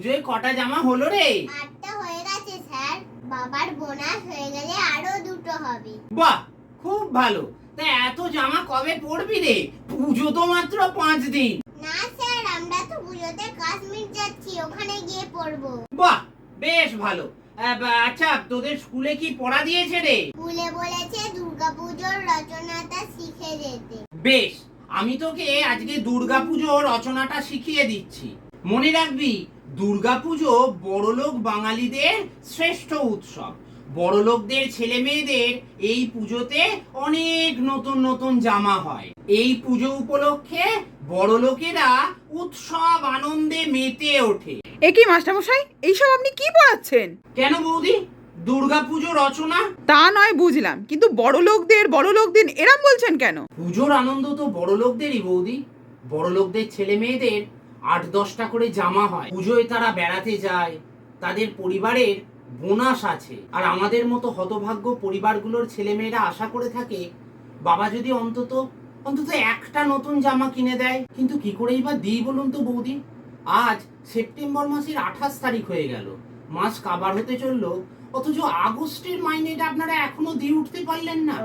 পুজোয় কটা জামা হলো রে? আটটা হয়ে গেছে স্যার। বাবার বোনাস হয়ে গেলে আরও দুটো হবে। বাহ খুব ভালো। তা এত জামা কবে পরবি রে? পুজো তো মাত্র পাঁচ দিন। না স্যার আমরা তো পুজোতে কাশ্মীর যাচ্ছি ওখানে গিয়ে পড়ব বাহ বেশ ভালো। আচ্ছা তোদের স্কুলে কি পড়া দিয়েছে রে? স্কুলে বলেছে দুর্গাপুজোর রচনাটা শিখে যেতে। বেশ আমি তোকে আজকে দুর্গাপুজো রচনাটা শিখিয়ে দিচ্ছি। মনে রাখবি দুর্গাপুজো বড়লোক বাঙালিদের শ্রেষ্ঠ উৎসব। বড়লোকদের ছেলে মেয়েদের এই পুজোতে অনেক নতুন নতুন জামা হয়। এই পুজো উপলক্ষে বড়লোকেরা উৎসব আনন্দে মেতে ওঠে। এ কি মাস্টারমশাই? এইসব আপনি কি পড়াচ্ছেন কেন বৌদি? দুর্গাপুজো রচনা? তা নয় বুঝলাম। কিন্তু বড় লোকদের বড় লোকদের এরম বলছেন কেন? পুজোর আনন্দ তো বড় লোকদেরই বৌদি। বড় লোকদের ছেলে মেয়েদের আট দশটা করে জামা হয়। পুজোয় তারা বেড়াতে যায়, তাদের পরিবারের বোনাস আছে। আর আমাদের মতো হতভাগ্য পরিবারগুলোর ছেলেমেয়েরা আশা করে থাকে, বাবা যদি অন্তত অন্তত একটা নতুন জামা কিনে দেয়, কিন্তু কি করেই বা দিই বলুন তো বৌদি? আজ সেপ্টেম্বর মাসের আঠাশ তারিখ হয়ে গেল। মাস কাবার হতে চলল, অথচ আগস্টের মাইনেটা আপনারা এখনও দিয়ে উঠতে পারলেন না।